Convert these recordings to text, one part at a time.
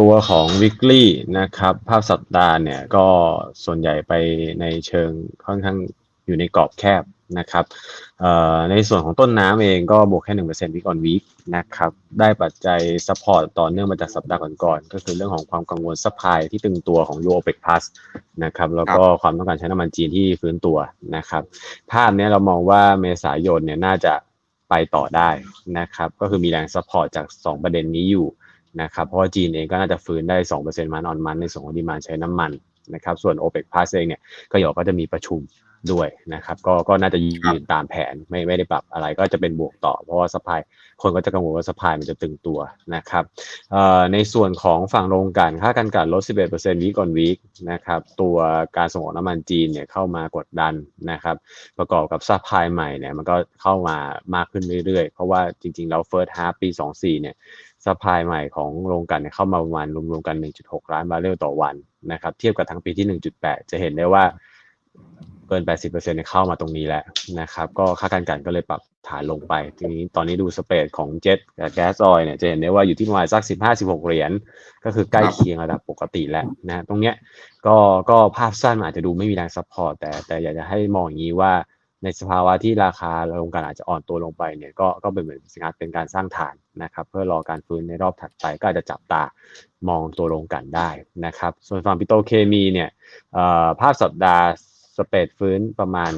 ตัวของ weekly นะครับ ภาพสัปดาห์เนี่ยก็ส่วนใหญ่ไปในเชิงค่อนข้างอยู่ในกรอบแคบนะครับเอ่อในส่วนของต้นน้ำเองก็บวกแค่หนึ่งเปอร์เซ็นต์วิกออนวีคนะครับ ได้ปัจจัยซัพพอร์ตต่อเนื่องมาจากสัปดาห์ก่อนๆ ก็คือเรื่องของความกังวลซัพพลายที่ตึงตัวของยูโอเปกพลัสนะครับ แล้วก็ความต้องการใช้น้ำมันจีนที่ฟื้นตัวนะครับ ภาพเนี้ยเรามองว่าเมษายนเนี่ยน่าจะไปต่อได้นะครับ ก็คือมีแรงซัพพอร์ตจาก 2 ประเด็นนี้อยู่ นะครับ เพราะจีนเองก็น่าจะฟื้นได้2%มันออนมันในส่วนของดีมานใช้น้ำมันนะครับ ส่วน o p e c Plus เองเนี่ยก็เดี๋ยวก็จะมีประชุม ด้วยนะครับ ก็ก็น่าจะยืนตามแผนไม่ไม่ได้ปรับอะไรก็จะเป็นบวกต่อ เพราะว่าสปายคนก็จะกังวลว่าสปายมันจะตึงตัวนะครับในส่วนของฝั่งโรงกันค่าการกันลด 11%วีก่อนวีคนะครับตัวการส่งออกน้ำมันจีนเนี่ยเข้ามากดดันนะครับ ประกอบกับซัพพลายใหม่เนี่ยมันก็เข้ามามากขึ้นเรื่อยๆ เพราะว่าจริงๆแล้วเฟิร์สฮา f ปี 24 เนี่ยซัพพลายใหม่ของโรงกันเนี่ยเข้ามาประมาณรวมๆกัน 1.6 ล้านบาร์เรลต่อวันนะครับ เทียบกับทั้งปีที่ 1.8 จะเห็นได้ว่า เกิน 80%เนี่ยเข้ามาตรงนี้แล้วนะครับ ก็ค่าการกันก็เลยปรับฐานลงไป ทีนี้ตอนนี้ดูสเปรดของเจ็ตกับแก๊สออยเนี่ยจะเห็นได้ว่าอยู่ที่ประมาณสัก 15-16 เหรียญ ก็คือใกล้เคียงระดับปกติแล้วนะตรงเนี้ยก็ก็ภาพสั้นอาจจะดูไม่มีแรงซัพพอร์ตแต่แต่อยากจะให้มองอย่างนี้ว่าในสภาวะที่ราคาโรงกลั่นอาจจะอ่อนตัวลงไปเนี่ยก็ก็เป็นเหมือนการเป็นการสร้างฐานนะครับ เพื่อรอการฟื้นในรอบถัดไปก็อาจจะจับตามองตัวโรงกันได้นะครับ ส่วนฝั่งปิโตเคมีเนี่ยภาพสัปดาห์ สเปรดฟื้นประมาณ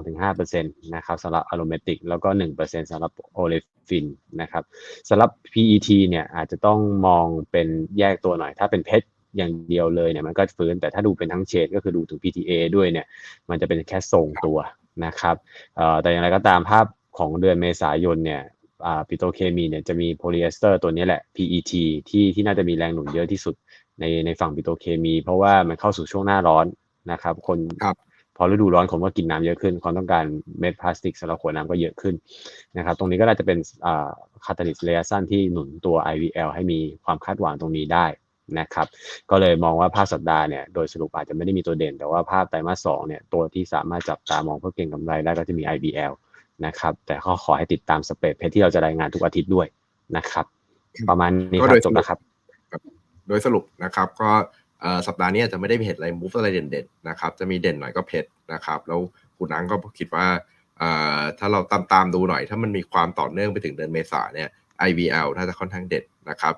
2-5%นะครับสำหรับอะโรเมติกแล้วก็ 1%สำหรับโอเลฟินนะครับสำหรับ PET เนี่ยอาจจะต้องมองเป็นแยกตัวหน่อย ถ้าเป็นเพชรอย่างเดียวเลยเนี่ยมันก็ฟื้นแต่ถ้าดูเป็นทั้งเชนก็คือดูถึง PTA ด้วยเนี่ยมันจะเป็นแค่ทรงตัวนะครับแต่อย่างไรก็ตามภาพของเดือนเมษายนเนี่ยปิโตเคมีเนี่ยจะมีโพลีเอสเตอร์ตัวนี้แหละ PET ที่ที่น่าจะมีแรงหนุนเยอะที่สุดในในฝั่งปิโตเคมี เพราะว่ามันเข้าสู่ช่วงหน้าร้อนนะครับ คนค พอฤดูร้อนคนก็กินน้ำเยอะขึ้น ความต้องการเม็ดพลาสติกสำหรับขวดน้ำก็เยอะขึ้นนะครับ ตรงนี้ก็น่าจะเป็นอ่าคาตาลิสระยะสั้นที่หนุนตัว IVL ให้มีความคาดหวังตรงนี้ได้นะครับ ก็เลยมองว่าภาพสัปดาห์เนี่ยโดยสรุปอาจจะไม่ได้มีตัวเด่น แต่ว่าภาพไตรมาสสองเนี่ยตัวที่สามารถจับตามองเพื่อเก็งกำไรได้ก็จะมี IVL นะครับ แต่ก็ขอให้ติดตามสเปรดเพจที่เราจะรายงานทุกอาทิตย์ด้วยนะครับ ประมาณนี้คก็รับโดยจบแล้วครับ โดยสรุปนะครับก็เอ่อ สัปดาห์นี้อาจจะไม่ได้เห็นอะไรมูฟอะไรเด่นๆนะครับจะมีเด่นหน่อยก็เพชรนะครับแล้วคุณนังก็คิดว่าถ้าเราตามตามๆดูหน่อย ถ้ามันมีความต่อเนื่องไปถึงเดือนเมษาเนี่ย IVL ถ้าจะค่อนข้างเด่นนะครับ